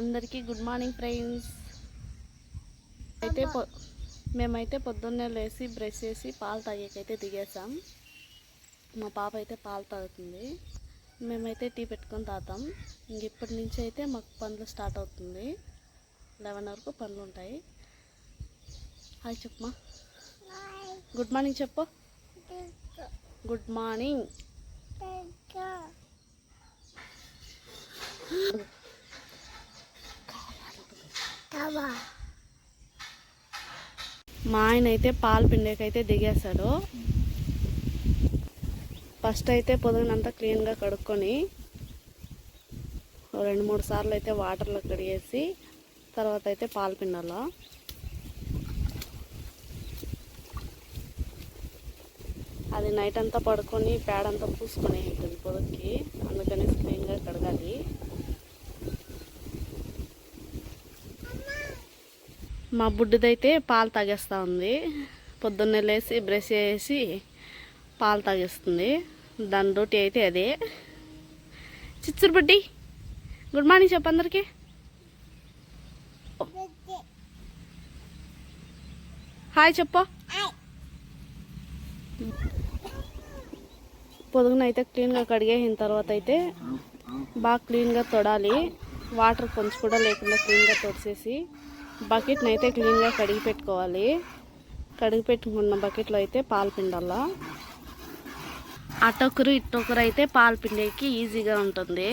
అందరికీ good morning friends. అయితే పొ మేమైతే పొద్దున్నే లేచి బ్రష్ చేసి పాలు తాగేకైతే దిగేసాం మా పాప అయితే పాలు తాగుతుంది. మేమైతే టీ పెట్టుకొని తాగుతాం. ఇంక ఇప్పటి నుంచి అయితే మాకు పనులు స్టార్ట్ అవుతుంది. లెవెన్ వరకు పనులు ఉంటాయి. హాయ్ చెప్పమా గుడ్ మార్నింగ్ చెప్పు. Good morning. మా ఆయన అయితే పాలు పిండేకైతే దిగేశాడు. ఫస్ట్ అయితే పొద్దునంతా క్లీన్గా కడుక్కొని రెండు మూడు సార్లు అయితే వాటర్లో కడిగేసి తర్వాత అయితే పాలు పిండాలా. అది నైట్ అంతా పడుకొని పేడంతా పూసుకొని ఉంటుంది పొదకి. అందుకని క్లీన్గా కడగాలి. మా బుడ్డిదైతే పాలు తాగేస్తూ ఉంది. పొద్దున్నే లేచి బ్రష్ చేసి పాలు తాగేస్తుంది. దాని డ్యూటీ అయితే అదే. చిచ్చురు బుడ్డి గుడ్ మార్నింగ్ చెప్పు అందరికీ. హాయ్ చెప్పు. పొదుగున అయితే క్లీన్గా కడిగేసిన తర్వాత అయితే బాగా క్లీన్గా తొడాలి. వాటర్ కొంచెం కూడా లేకుండా క్లీన్గా తొడిసేసి బకెట్ని అయితే క్లీన్గా కడిగి పెట్టుకోవాలి. కడిగి పెట్టుకున్న బకెట్లో అయితే పాలు పిండాలా. అటొకరు ఇటొకరు అయితే పాలు పిండేకి ఈజీగా ఉంటుంది.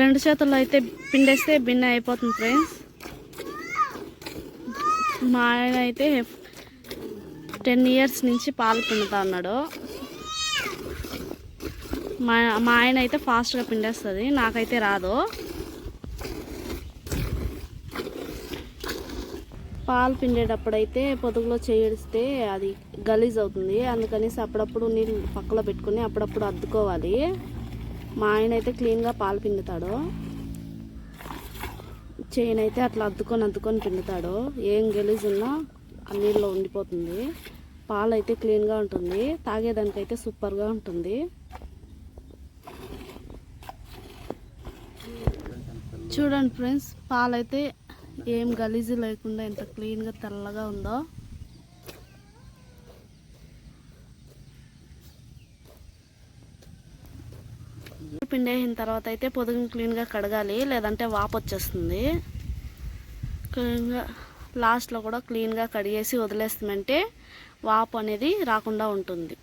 రెండు చేతుల్లో అయితే పిండేస్తే బిన్న అయిపోతుంది ఫ్రెండ్స్. మా ఆయన అయితే టెన్ ఇయర్స్ నుంచి పాలు పిండుతా ఉన్నాడు మా మా ఆయన అయితే ఫాస్ట్గా పిండేస్తుంది నాకైతే రాదు. పాలు పిండేటప్పుడు అయితే పొదుగులో చేయిస్తే అది గలీజ్ అవుతుంది అందుకనేసి అప్పుడప్పుడు నీళ్ళు పక్కలో పెట్టుకుని అప్పుడప్పుడు అద్దుకోవాలి. మా ఆయన అయితే క్లీన్గా పాలు పిండుతాడు. చైన్ అయితే అట్లా అద్దుకొని అద్దుకొని పిండుతాడు. ఏం గలీజ్ ఉన్నా ఆ నీళ్ళలో ఉండిపోతుంది. పాలు అయితే క్లీన్గా ఉంటుంది. తాగేదానికైతే సూపర్గా ఉంటుంది. చూడండి ఫ్రెండ్స్ పాలైతే ఏం గలీజు లేకుండా ఎంత క్లీన్గా తెల్లగా ఉందో. పిండి వేసిన తర్వాత అయితే పొదుగు క్లీన్గా కడగాలి లేదంటే వాపు వచ్చేస్తుంది. క్లీన్గా లాస్ట్లో కూడా క్లీన్గా కడిగేసి వదిలేస్తామంటే వాపు అనేది రాకుండా ఉంటుంది.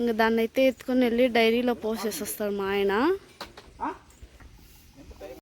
ఇంకా దాన్ని అయితే ఎత్తుకొని వెళ్ళి డైరీలో పోసేసి వస్తాడు మా ఆయన.